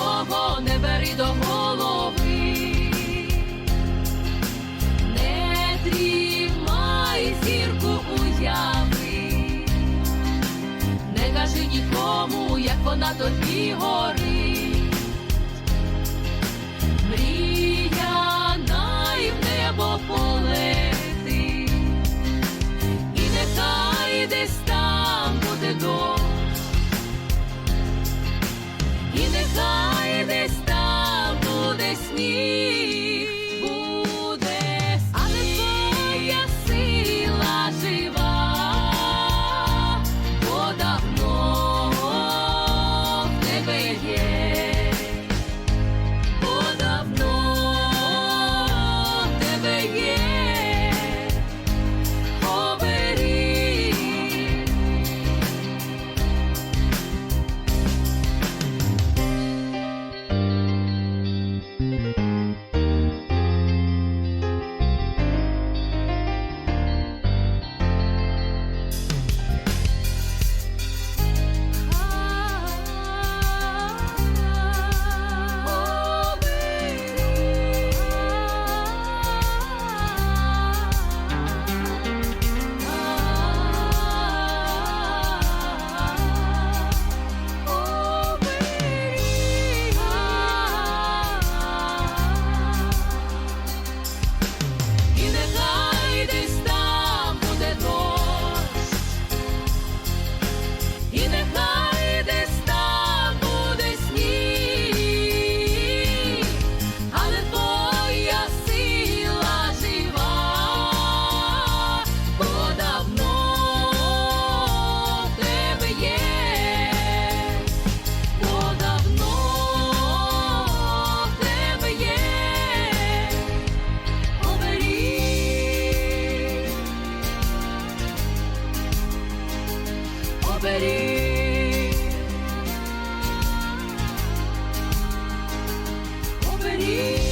бери не бери до голови, не дрімай зірку уяви, не кажи нікому, як вона тобі горить, І оберіг, оберіг.